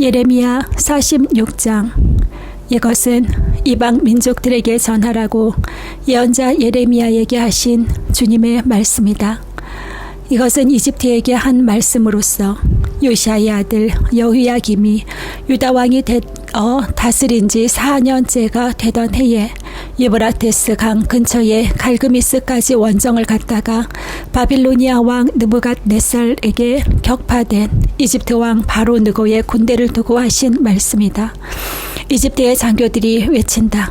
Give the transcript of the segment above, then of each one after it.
예레미야 46장 이것은 이방 민족들에게 전하라고 예언자 예레미야에게 하신 주님의 말씀이다. 이것은 이집트에게 한 말씀으로서 요시아의 아들 여휘야김이 유다 왕이 되, 어, 다스린 지 4년째가 되던 해에 유브라테스 강 근처에 갈그미스까지 원정을 갔다가 바빌로니아 왕 느부갓네살에게 격파된 이집트 왕 바로 느고의 군대를 두고 하신 말씀이다. 이집트의 장교들이 외친다.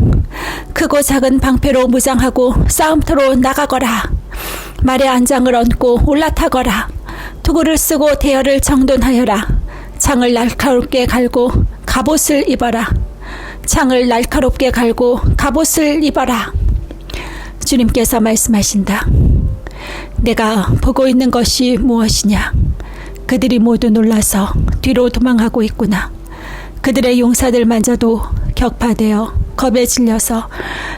크고 작은 방패로 무장하고 싸움터로 나가거라. 말에 안장을 얹고 올라타거라. 투구를 쓰고 대열을 정돈하여라. 창을 날카롭게 갈고 갑옷을 입어라. 창을 날카롭게 갈고 갑옷을 입어라. 주님께서 말씀하신다. 내가 보고 있는 것이 무엇이냐? 그들이 모두 놀라서 뒤로 도망하고 있구나. 그들의 용사들만저도 격파되어 겁에 질려서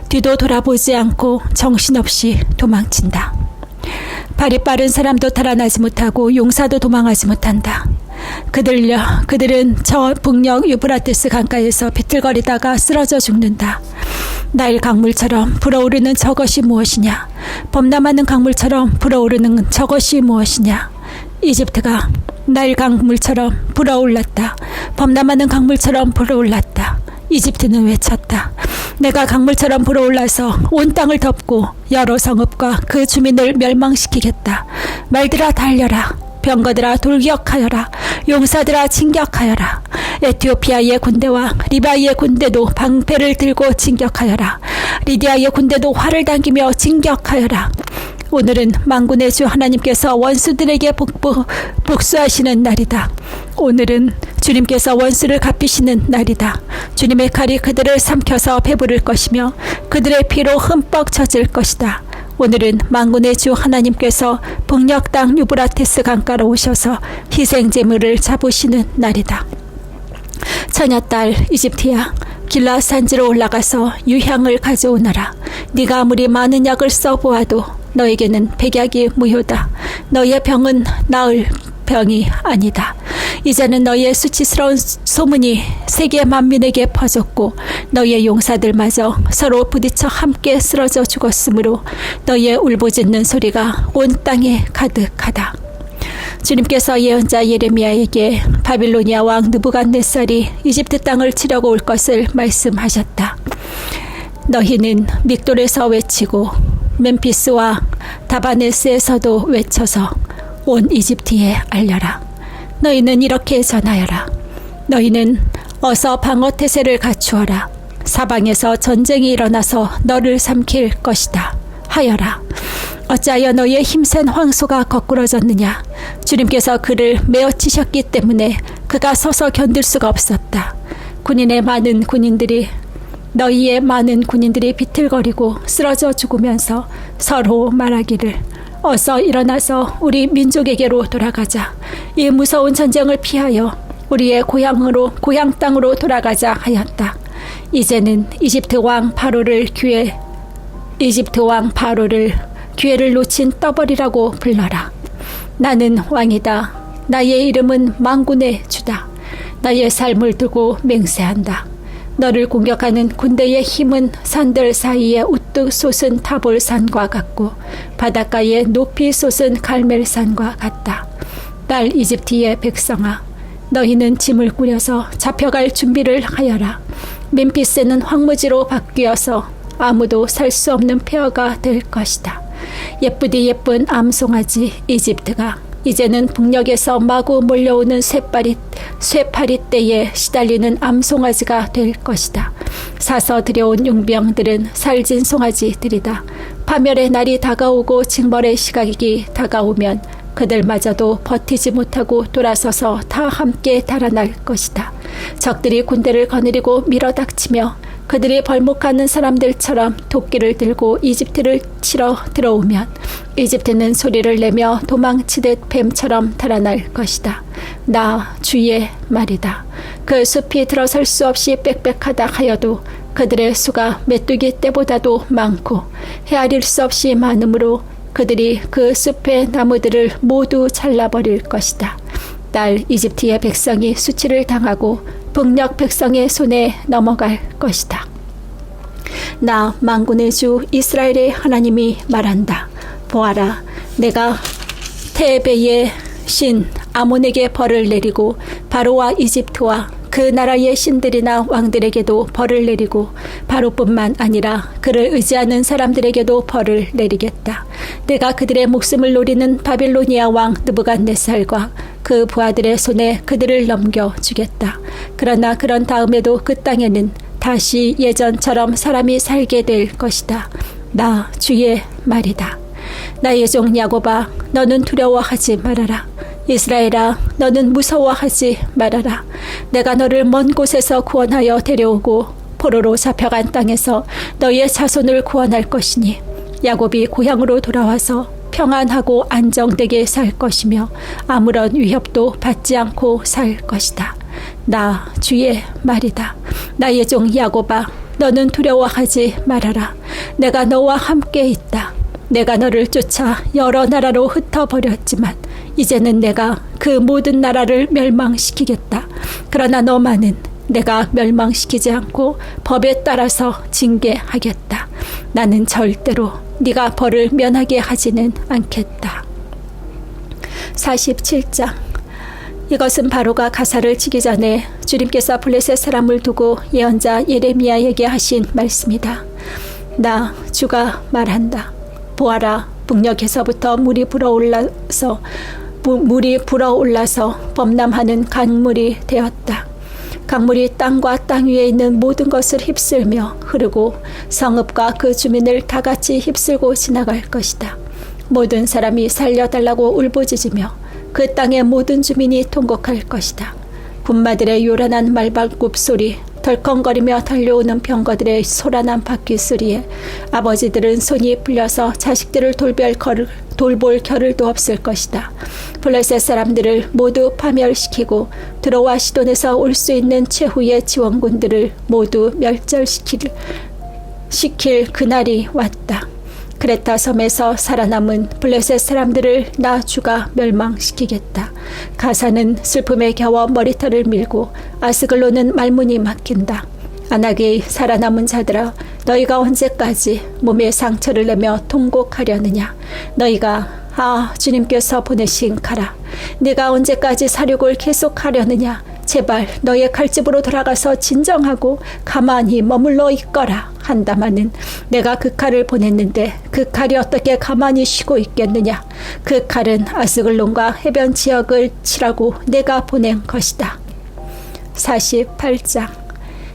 뒤도 돌아보지 않고 정신없이 도망친다. 발이 빠른 사람도 달아나지 못하고 용사도 도망하지 못한다. 그들려 그들은 저 북녘 유브라테스 강가에서 비틀거리다가 쓰러져 죽는다. 나일 강물처럼 불어오르는 저것이 무엇이냐? 범람하는 강물처럼 불어오르는 저것이 무엇이냐? 이집트가 나일 강물처럼 불어올랐다. 범람하는 강물처럼 불어올랐다. 이집트는 외쳤다. 내가 강물처럼 불어올라서 온 땅을 덮고 여러 성읍과 그 주민을 멸망시키겠다. 말들아 달려라. 병거들아 돌격하여라. 용사들아 진격하여라. 에티오피아의 군대와 리바이의 군대도 방패를 들고 진격하여라. 리디아의 군대도 활을 당기며 진격하여라. 오늘은 만군의 주 하나님께서 원수들에게 복부, 복수하시는 날이다. 오늘은 주님께서 원수를 갚으시는 날이다. 주님의 칼이 그들을 삼켜서 배부를 것이며 그들의 피로 흠뻑 젖을 것이다. 오늘은 만군의 주 하나님께서 북녘 땅 유브라테스 강가로 오셔서 희생 제물을 잡으시는 날이다. 처녀딸 이집트야 길라 산지로 올라가서 유향을 가져오너라. 네가 아무리 많은 약을 써보아도 너에게는 백약이 무효다. 너의 병은 나을 병이 아니다. 이제는 너의 수치스러운 소문이 세계 만민에게 퍼졌고 너의 용사들마저 서로 부딪혀 함께 쓰러져 죽었으므로 너의 울부짖는 소리가 온 땅에 가득하다. 주님께서 예언자 예레미야에게 바빌로니아 왕 느부갓네살이 이집트 땅을 치려고 올 것을 말씀하셨다. 너희는 믹돌에서 외치고 멤피스와 다바네스에서도 외쳐서 온 이집트에 알려라. 너희는 이렇게 전하여라. 너희는 어서 방어 태세를 갖추어라. 사방에서 전쟁이 일어나서 너를 삼킬 것이다. 하여라. 어찌하여 너의 힘센 황소가 거꾸러졌느냐? 주님께서 그를 메어 치셨기 때문에 그가 서서 견딜 수가 없었다. 군인의 많은 군인들이 너희의 많은 군인들이 비틀거리고 쓰러져 죽으면서 서로 말하기를 어서 일어나서 우리 민족에게로 돌아가자. 이 무서운 전쟁을 피하여 우리의 고향으로 고향 땅으로 돌아가자 하였다. 이제는 이집트 왕 바로를 귀에 이집트 왕 바로를 기회를 놓친 떠버리라고 불러라. 나는 왕이다. 나의 이름은 망군의 주다. 나의 삶을 두고 맹세한다. 너를 공격하는 군대의 힘은 산들 사이에 우뚝 솟은 타볼산과 같고 바닷가에 높이 솟은 갈멜산과 같다. 딸 이집트의 백성아, 너희는 짐을 꾸려서 잡혀갈 준비를 하여라. 멤피스는 황무지로 바뀌어서 아무도 살 수 없는 폐허가 될 것이다. 예쁘디 예쁜 암송아지 이집트가 이제는 북녘에서 마구 몰려오는 쇠파리, 쇠파리 떼에 시달리는 암송아지가 될 것이다. 사서 들여온 용병들은 살진 송아지들이다. 파멸의 날이 다가오고 징벌의 시각이 다가오면 그들마저도 버티지 못하고 돌아서서 다 함께 달아날 것이다. 적들이 군대를 거느리고 밀어닥치며 그들이 벌목하는 사람들처럼 도끼를 들고 이집트를 치러 들어오면 이집트는 소리를 내며 도망치듯 뱀처럼 달아날 것이다. 나 주의 말이다. 그 숲이 들어설 수 없이 빽빽하다 하여도 그들의 수가 메뚜기 때보다도 많고 헤아릴 수 없이 많으므로 그들이 그 숲의 나무들을 모두 잘라버릴 것이다. 딸 이집트의 백성이 수치를 당하고 북녘 백성의 손에 넘어갈 것이다. 나 만군의 주 이스라엘의 하나님이 말한다. 보아라, 내가 테베의 신 아몬에게 벌을 내리고 바로와 이집트와 그 나라의 신들이나 왕들에게도 벌을 내리고 바로뿐만 아니라 그를 의지하는 사람들에게도 벌을 내리겠다. 내가 그들의 목숨을 노리는 바빌로니아 왕 느부갓네살과 그 부하들의 손에 그들을 넘겨 주겠다. 그러나 그런 다음에도 그 땅에는 다시 예전처럼 사람이 살게 될 것이다. 나 주의 말이다. 나의 종 야곱아 너는 두려워하지 말아라. 이스라엘아 너는 무서워하지 말아라. 내가 너를 먼 곳에서 구원하여 데려오고 포로로 잡혀간 땅에서 너의 자손을 구원할 것이니 야곱이 고향으로 돌아와서 평안하고 안정되게 살 것이며 아무런 위협도 받지 않고 살 것이다. 나 주의 말이다. 나의 종 야곱아 너는 두려워하지 말아라. 내가 너와 함께 있다. 내가 너를 쫓아 여러 나라로 흩어버렸지만 이제는 내가 그 모든 나라를 멸망시키겠다. 그러나 너만은 내가 멸망시키지 않고 법에 따라서 징계하겠다. 나는 절대로 네가 벌을 면하게 하지는 않겠다. 47장 이것은 바로가 가사를 치기 전에 주님께서 블레셋 사람을 두고 예언자 예레미야에게 하신 말씀이다. 나 주가 말한다. 보아라 북녘에서부터 물이 불어올라서 물이 불어올라서 범람하는 강물이 되었다. 강물이 땅과 땅 위에 있는 모든 것을 휩쓸며 흐르고 성읍과 그 주민을 다 같이 휩쓸고 지나갈 것이다. 모든 사람이 살려달라고 울부짖으며 그 땅의 모든 주민이 통곡할 것이다. 군마들의 요란한 말발굽 소리, 덜컹거리며 달려오는 병거들의 소란한 바퀴 소리에 아버지들은 손이 풀려서 자식들을 돌별 거를, 돌볼 겨를도 없을 것이다. 블레셋 사람들을 모두 파멸시키고 들어와 시돈에서 올 수 있는 최후의 지원군들을 모두 멸절시킬 시킬 그날이 왔다. 크레타 섬에서 살아남은 블레셋 사람들을 나 주가 멸망시키겠다. 가사는 슬픔에 겨워 머리털을 밀고 아스글로는 말문이 막힌다. 안하게 살아남은 자들아 너희가 언제까지 몸에 상처를 내며 통곡하려느냐 너희가 아 주님께서 보내신 가라 네가 언제까지 사륙을 계속하려느냐 제발 너의 칼집으로 돌아가서 진정하고 가만히 머물러 있거라 한다마는 내가 그 칼을 보냈는데 그 칼이 어떻게 가만히 쉬고 있겠느냐? 그 칼은 아스글론과 해변 지역을 치라고 내가 보낸 것이다. 48장.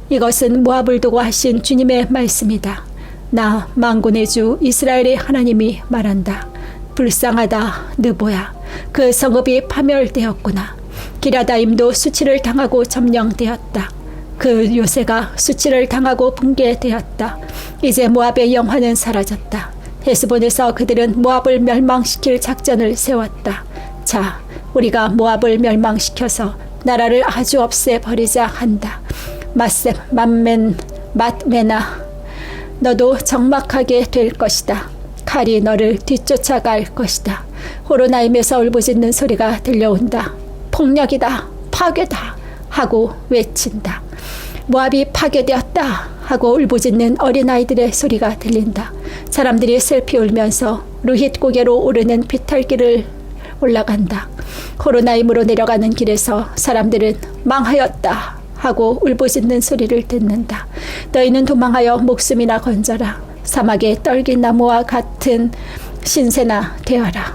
이것은 모압을 두고 하신 주님의 말씀이다. 나 망군의 주 이스라엘의 하나님이 말한다. 불쌍하다 느보야. 그 성읍이 파멸되었구나 기라다임도 수치를 당하고 점령되었다. 그 요새가 수치를 당하고 붕괴되었다. 이제 모압의 영화는 사라졌다. 헤스본에서 그들은 모압을 멸망시킬 작전을 세웠다. 자, 우리가 모압을 멸망시켜서 나라를 아주 없애버리자 한다. 마셈, 맘멘, 맛메나, 너도 적막하게 될 것이다. 칼이 너를 뒤쫓아갈 것이다. 호로나임에서 울부짖는 소리가 들려온다. 폭력이다, 파괴다 하고 외친다. 모압이 파괴되었다 하고 울부짖는 어린아이들의 소리가 들린다. 사람들이 슬피 울면서 루힛 고개로 오르는 비탈길을 올라간다. 코로나임으로 내려가는 길에서 사람들은 망하였다 하고 울부짖는 소리를 듣는다. 너희는 도망하여 목숨이나 건져라. 사막의 떨긴 나무와 같은 신세나 되어라.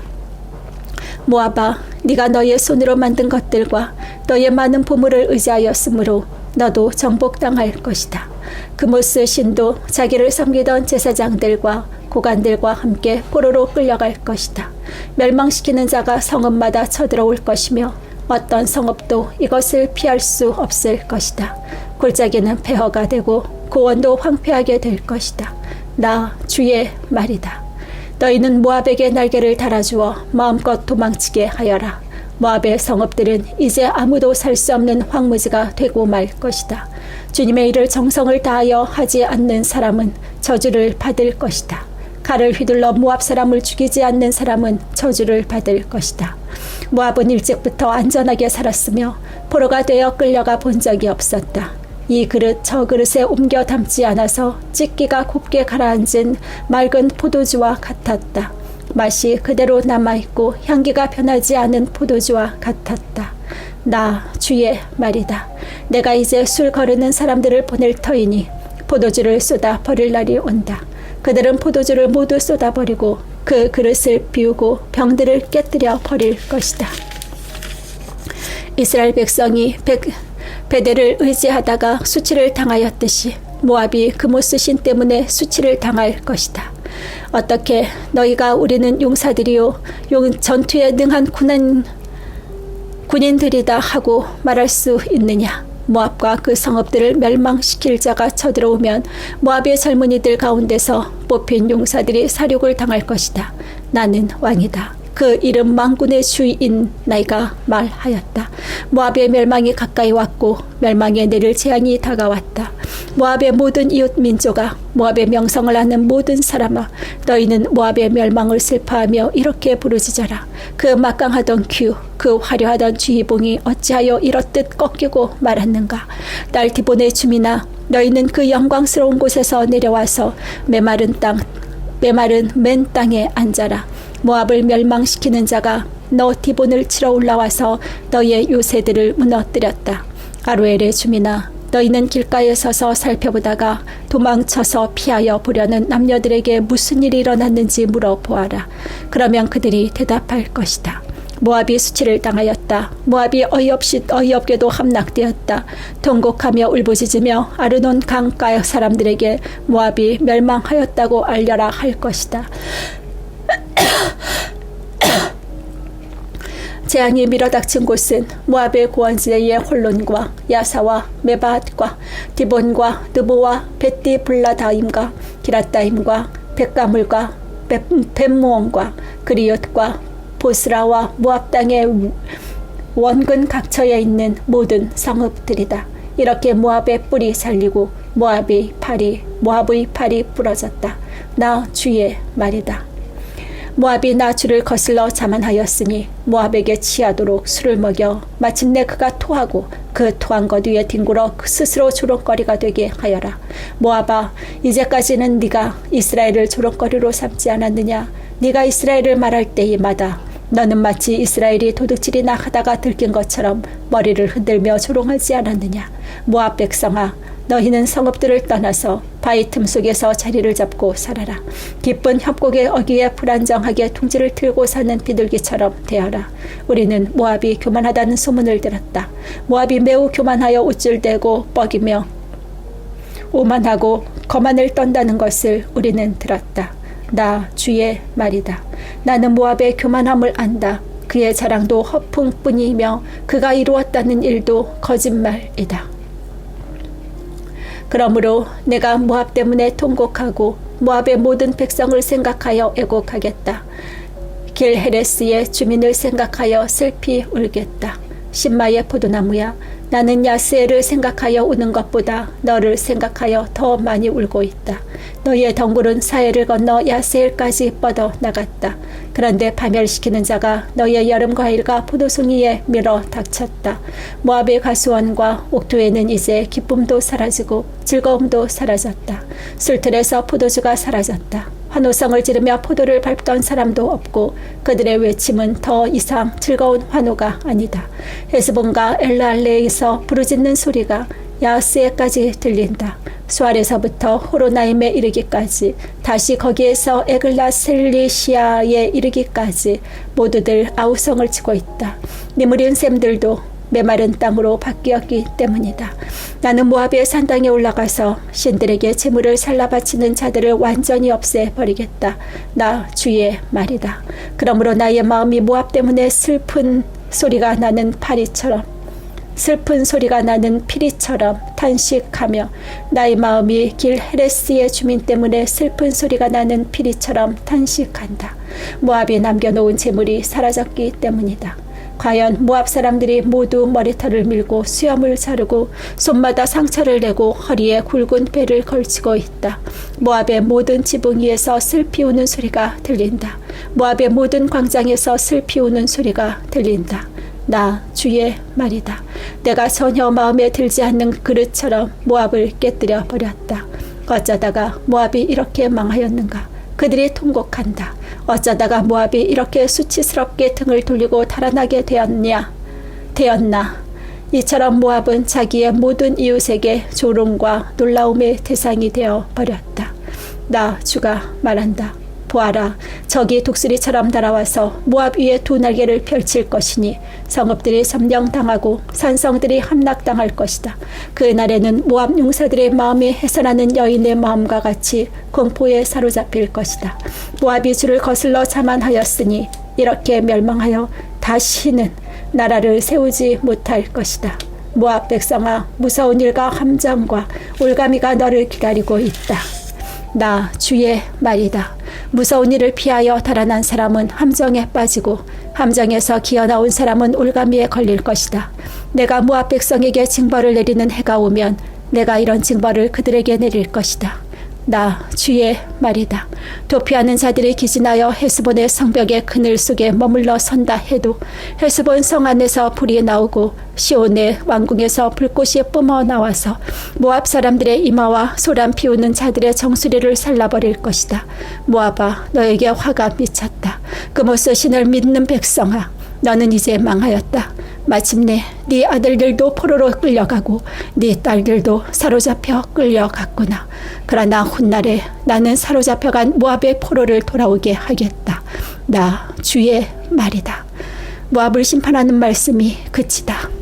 모아바 네가 너의 손으로 만든 것들과 너의 많은 보물을 의지하였으므로 너도 정복당할 것이다. 그모스 신도 자기를 섬기던 제사장들과 고관들과 함께 포로로 끌려갈 것이다. 멸망시키는 자가 성읍마다 쳐들어올 것이며 어떤 성읍도 이것을 피할 수 없을 것이다. 골짜기는 폐허가 되고 고원도 황폐하게 될 것이다. 나 주의 말이다. 너희는 모압에게 날개를 달아주어 마음껏 도망치게 하여라. 모압의 성읍들은 이제 아무도 살 수 없는 황무지가 되고 말 것이다. 주님의 일을 정성을 다하여 하지 않는 사람은 저주를 받을 것이다. 칼을 휘둘러 모압 사람을 죽이지 않는 사람은 저주를 받을 것이다. 모압은 일찍부터 안전하게 살았으며 포로가 되어 끌려가 본 적이 없었다. 이 그릇 저 그릇에 옮겨 담지 않아서 찢기가 곱게 가라앉은 맑은 포도주와 같았다. 맛이 그대로 남아있고 향기가 변하지 않은 포도주와 같았다. 나 주의 말이다. 내가 이제 술 거르는 사람들을 보낼 터이니 포도주를 쏟아 버릴 날이 온다. 그들은 포도주를 모두 쏟아 버리고 그 그릇을 비우고 병들을 깨뜨려 버릴 것이다. 이스라엘 백성이 백, 베델을 의지하다가 수치를 당하였듯이 모압이 그모스 신 때문에 수치를 당할 것이다. 어떻게 너희가 우리는 용사들이요 용 전투에 능한 군인 군인들이다 하고 말할 수 있느냐? 모압과 그 성읍들을 멸망시킬 자가 쳐들어오면 모압의 젊은이들 가운데서 뽑힌 용사들이 사륙을 당할 것이다. 나는 왕이다. 그 이름 망군의 주인 나이가 말하였다. 모압의 멸망이 가까이 왔고 멸망에 내릴 재앙이 다가왔다. 모압의 모든 이웃 민족아 모압의 명성을 아는 모든 사람아 너희는 모압의 멸망을 슬퍼하며 이렇게 부르짖어라. 그 막강하던 큐, 그 화려하던 주의봉이 어찌하여 이렇듯 꺾이고 말았는가. 딸 디본의 주민아 너희는 그 영광스러운 곳에서 내려와서 메마른 땅 메마른 맨 땅에 앉아라. 모압을 멸망시키는 자가 너 디본을 치러 올라와서 너의 요새들을 무너뜨렸다. 아루엘의 주민아 너희는 길가에 서서 살펴보다가 도망쳐서 피하여 보려는 남녀들에게 무슨 일이 일어났는지 물어보아라. 그러면 그들이 대답할 것이다. 모압이 수치를 당하였다. 모압이 어이없이 어이없게도 함락되었다. 통곡하며 울부짖으며 아르논 강가 사람들에게 모압이 멸망하였다고 알려라 할 것이다. 재앙이 밀어닥친 곳은 모압의 고원지대의 홀론과 야사와 메바앗과 디본과 느보와 베띠 블라다임과 기라다임과 백가물과 벳무원과 그리옷과 보스라와 모압 땅의 원근 각처에 있는 모든 성읍들이다. 이렇게 모압의 뿔이 살리고 모압의 팔이 모압의 팔이 부러졌다. 나 주의 말이다. 모압이 나주를 거슬러 자만하였으니 모압에게 취하도록 술을 먹여 마침내 그가 토하고 그 토한 것 위에 뒹굴어 그 스스로 조롱거리가 되게 하여라. 모압아 이제까지는 네가 이스라엘을 조롱거리로 삼지 않았느냐? 네가 이스라엘을 말할 때마다 너는 마치 이스라엘이 도둑질이나 하다가 들킨 것처럼 머리를 흔들며 조롱하지 않았느냐? 모압 백성아 너희는 성읍들을 떠나서 바위 틈 속에서 자리를 잡고 살아라. 기쁜 협곡의 어귀에 불안정하게 둥지를 틀고 사는 비둘기처럼 되어라. 우리는 모압이 교만하다는 소문을 들었다. 모압이 매우 교만하여 우쭐대고 뻐기며 오만하고 거만을 떤다는 것을 우리는 들었다. 나 주의 말이다. 나는 모압의 교만함을 안다. 그의 자랑도 허풍뿐이며 그가 이루었다는 일도 거짓말이다. 그러므로 내가 모압 때문에 통곡하고 모압의 모든 백성을 생각하여 애곡하겠다. 길 헤레스의 주민을 생각하여 슬피 울겠다. 신마의 포도나무야 나는 야스엘을 생각하여 우는 것보다 너를 생각하여 더 많이 울고 있다. 너의 덩굴은 사해를 건너 야스엘까지 뻗어 나갔다. 그런데 파멸시키는 자가 너의 여름 과일과 포도송이에 밀어 닥쳤다. 모압의 가수원과 옥토에는 이제 기쁨도 사라지고 즐거움도 사라졌다. 술틀에서 포도주가 사라졌다. 환호성을 지르며 포도를 밟던 사람도 없고 그들의 외침은 더 이상 즐거운 환호가 아니다. 헤스본과 엘라알레에서 부르짖는 소리가 야스에까지 들린다. 수알에서부터 호로나임에 이르기까지 다시 거기에서 에글라셀리시아에 이르기까지 모두들 아우성을 치고 있다. 니무린 샘들도 메마른 땅으로 바뀌었기 때문이다. 나는 모압의 산당에 올라가서 신들에게 재물을 살라 바치는 자들을 완전히 없애 버리겠다. 나 주의 말이다. 그러므로 나의 마음이 모압 때문에 슬픈 소리가 나는 파리처럼 슬픈 소리가 나는 피리처럼 탄식하며 나의 마음이 길 헤레스의 주민 때문에 슬픈 소리가 나는 피리처럼 탄식한다. 모압이 남겨놓은 재물이 사라졌기 때문이다. 과연 모압 사람들이 모두 머리털을 밀고 수염을 자르고 손마다 상처를 내고 허리에 굵은 배를 걸치고 있다. 모압의 모든 지붕 위에서 슬피 우는 소리가 들린다. 모압의 모든 광장에서 슬피 우는 소리가 들린다. 나 주의 말이다. 내가 전혀 마음에 들지 않는 그릇처럼 모압을 깨뜨려 버렸다. 어쩌다가 모압이 이렇게 망하였는가? 그들이 통곡한다. 어쩌다가 모압이 이렇게 수치스럽게 등을 돌리고 달아나게 되었냐? 되었나? 이처럼 모압은 자기의 모든 이웃에게 조롱과 놀라움의 대상이 되어 버렸다. 나 주가 말한다. 보아라, 적이 독수리처럼 날아와서 모압 위에 두 날개를 펼칠 것이니 성읍들이 점령당하고 산성들이 함락당할 것이다. 그 날에는 모압 용사들의 마음이 해산하는 여인의 마음과 같이 공포에 사로잡힐 것이다. 모압이 주를 거슬러 자만하였으니 이렇게 멸망하여 다시는 나라를 세우지 못할 것이다. 모압 백성아, 무서운 일과 함정과 올가미가 너를 기다리고 있다. 나 주의 말이다. 무서운 일을 피하여 달아난 사람은 함정에 빠지고 함정에서 기어나온 사람은 올가미에 걸릴 것이다. 내가 모압 백성에게 징벌을 내리는 해가 오면 내가 이런 징벌을 그들에게 내릴 것이다. 나 주의 말이다. 도피하는 자들이 기진하여 헤스본의 성벽의 그늘 속에 머물러 선다 해도 헤스본 성 안에서 불이 나오고 시온의 왕궁에서 불꽃이 뿜어 나와서 모압 사람들의 이마와 소란 피우는 자들의 정수리를 살라버릴 것이다. 모압아 너에게 화가 미쳤다. 그모스 신을 믿는 백성아 너는 이제 망하였다. 마침내 네 아들들도 포로로 끌려가고 네 딸들도 사로잡혀 끌려갔구나. 그러나 훗날에 나는 사로잡혀간 모압의 포로를 돌아오게 하겠다. 나 주의 말이다. 모압을 심판하는 말씀이 그치다.